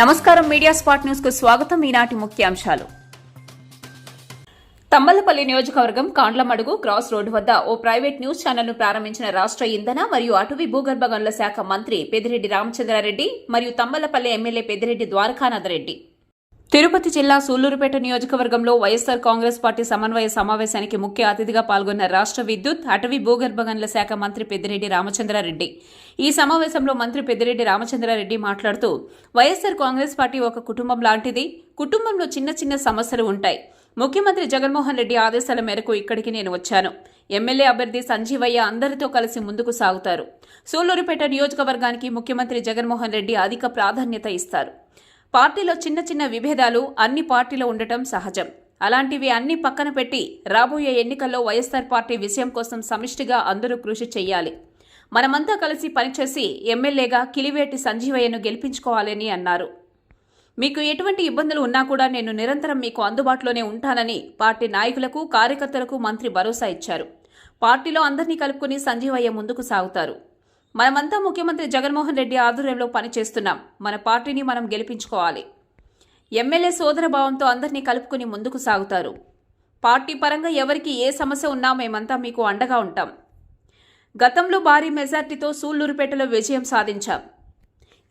నమస్కారం media spot న్యూస్కు స్వాగతం. ఈనాటి ముఖ్యాంశాలు తమ్మలపల్లి నియోజకవర్గం కాండ్లమడుగు క్రాస్ రోడ్డు వద్ద ఓ ప్రైవేట్ న్యూస్ ఛానల్ను ప్రారంభించిన రాష్ట్ర ఇంధన మరియు అటవీ భూగర్భ గనుల శాఖ మంత్రి పెదిరెడ్డి రామచంద్రారెడ్డి మరియు తమ్మలపల్లి ఎమ్మెల్యే పెదిరెడ్డి ద్వారకానాథరెడ్డి. తిరుపతి జిల్లా సూళ్ళూరుపేట నియోజకవర్గంలో వైఎస్సార్ కాంగ్రెస్ పార్టీ సమన్వయ సమావేశానికి ముఖ్య అతిథిగా పాల్గొన్న రాష్ట్ర విద్యుత్ అటవీ భూగర్భ గనుల శాఖ మంత్రి పెద్దిరెడ్డి రామచంద్రారెడ్డి. ఈ సమావేశంలో మంత్రి పెద్దిరెడ్డి రామచంద్రారెడ్డి మాట్లాడుతూ వైఎస్సార్ కాంగ్రెస్ పార్టీ ఒక కుటుంబం లాంటిది. కుటుంబంలో చిన్న చిన్న సమస్యలు ఉంటాయి. ముఖ్యమంత్రి జగన్మోహన్ రెడ్డి ఆదేశాల మేరకు ఇక్కడికి నేను వచ్చాను. ఎమ్మెల్యే అభ్యర్థి సంజీవయ్య అందరితో కలిసి ముందుకు సాగుతారు. సూళ్ళూరుపేట నియోజకవర్గానికి ముఖ్యమంత్రి జగన్మోహన్ రెడ్డి అధిక ప్రాధాన్యత ఇస్తారు. పార్టీలో చిన్న చిన్న విభేదాలు అన్ని పార్టీలో ఉండటం సహజం. అలాంటివి అన్ని పక్కన పెట్టి రాబోయే ఎన్నికల్లో వైఎస్సార్ పార్టీ విజయం కోసం సమిష్టిగా అందరూ కృషి చేయాలి మనమంతా కలిసి పనిచేసి ఎమ్మెల్యేగా కిలివేటి సంజీవయ్యను గెలిపించుకోవాలని అన్నారు. మీకు ఎటువంటి ఇబ్బందులు ఉన్నా కూడా నేను నిరంతరం మీకు అందుబాటులోనే ఉంటానని పార్టీ నాయకులకు కార్యకర్తలకు మంత్రి భరోసా ఇచ్చారు. పార్టీలో అందరినీ కలుపుకుని సంజీవయ్య ముందుకు సాగుతారు. మనమంతా ముఖ్యమంత్రి జగన్మోహన్ రెడ్డి ఆధ్వర్యంలో పనిచేస్తున్నాం. మన పార్టీని మనం గెలిపించుకోవాలి. ఎమ్మెల్యే సోదర భావంతో అందరినీ కలుపుకుని ముందుకు సాగుతారు. పార్టీ పరంగా ఎవరికి ఏ సమస్య ఉన్నా మేమంతా మీకు అండగా ఉంటాం. గతంలో భారీ మెజార్టీతో సూళ్ళూరుపేటలో విజయం సాధించాం.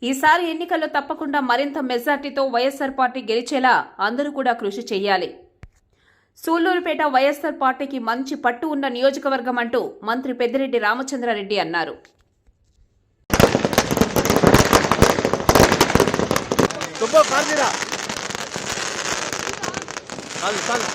ఈసారి ఎన్నికల్లో తప్పకుండా మరింత మెజార్టీతో వైఎస్సార్ పార్టీ గెలిచేలా అందరూ కూడా కృషి చేయాలి సూళ్ళూరుపేట వైఎస్సార్ పార్టీకి మంచి పట్టు ఉన్న నియోజకవర్గం అంటూ మంత్రి పెద్దిరెడ్డి రామచంద్రారెడ్డి అన్నారు. ತುಂಬ ಕಾಲಿಲ್ಲ ಕಾಲು ಕಾಲು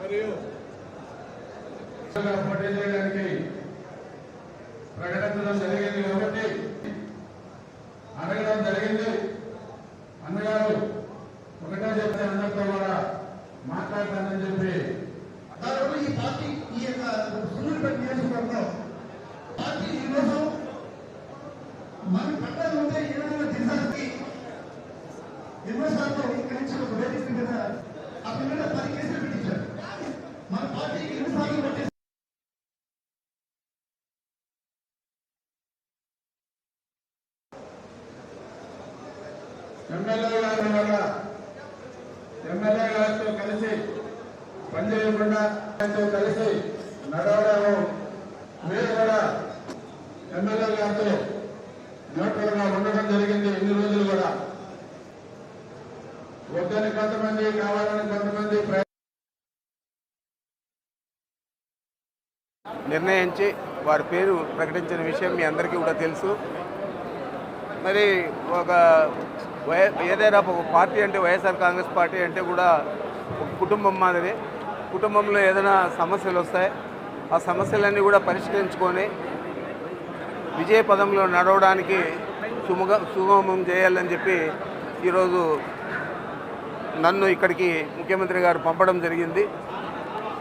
మరియు పోటీ చేయడానికి ప్రకటించడం జరిగింది కాబట్టి అడగడం జరిగింది అన్నగారు ఒకటే చెప్తే అందరితో కూడా మాట్లాడతానని చెప్పి దానివల్ల ఈ పార్టీ ఈ యొక్క సూర్యుడిపేట నియోజకవర్గంలో పార్టీ ఈరోజు మన పట్టాలు ఉంటే ఏ విధంగా దిశానికి విమర్శలతో ఇక్కడి నుంచి ఒక వేదిక మీద ఆ పిల్లల పది కేసులు పెట్టించారు. మన పార్టీకి ఎన్నిసార్లు పట్టేసి ఎమ్మెల్యే గారి వల్ల ఎమ్మెల్యే గారితో కలిసి పనిచేయకుండా కలిసి నడవడము మీరు కూడా ఎమ్మెల్యే గారితో కొంతమంది కావాలని కొంతమంది నిర్ణయించి వారి పేరు ప్రకటించిన విషయం మీ అందరికీ కూడా తెలుసు. మరి ఒక వై- ఏదైనా ఒక పార్టీ అంటే వైఎస్ఆర్ కాంగ్రెస్ పార్టీ అంటే కూడా ఒక కుటుంబం మాదిరి. కుటుంబంలో ఏదైనా సమస్యలు వస్తాయి. ఆ సమస్యలన్నీ కూడా పరిష్కరించుకొని విజయ పదంలో నడవడానికి సుముగ సుగమం చేయాలని చెప్పి ఈరోజు నన్ను ఇక్కడికి ముఖ్యమంత్రి గారు పంపడం జరిగింది.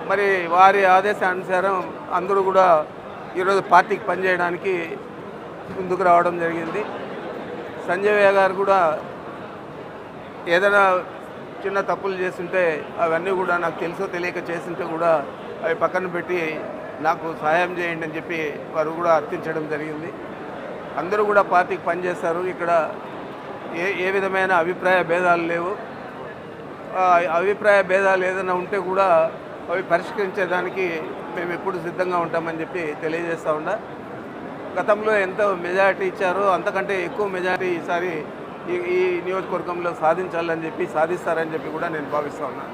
మరి వారి ఆదేశానుసారం అందరూ కూడా ఈరోజు పార్టీకి పనిచేయడానికి ముందుకు రావడం జరిగింది. సంజయ్ గారు కూడా ఏదైనా చిన్న తప్పులు చేస్తుంటే అవన్నీ కూడా నాకు తెలుసో తెలియక చేస్తుంటే కూడా అవి పక్కన పెట్టి నాకు సహాయం చేయండి అని చెప్పి వారు కూడా అర్థించడం జరిగింది. అందరూ కూడా పార్టీకి పనిచేస్తారు. ఇక్కడ ఏ ఏ విధమైన అభిప్రాయ భేదాలు లేవు. అభిప్రాయ భేదాలు ఏదైనా ఉంటే కూడా అవి పరిష్కరించేదానికి మేము ఎప్పుడు సిద్ధంగా ఉంటామని చెప్పి తెలియజేస్తా ఉండా గతంలో ఎంత మెజారిటీ ఇచ్చారో. అంతకంటే ఎక్కువ మెజారిటీ ఈసారి ఈ ఈ నియోజకవర్గంలో సాధించాలని చెప్పి సాధిస్తారని చెప్పి కూడా నేను భావిస్తూ ఉన్నాను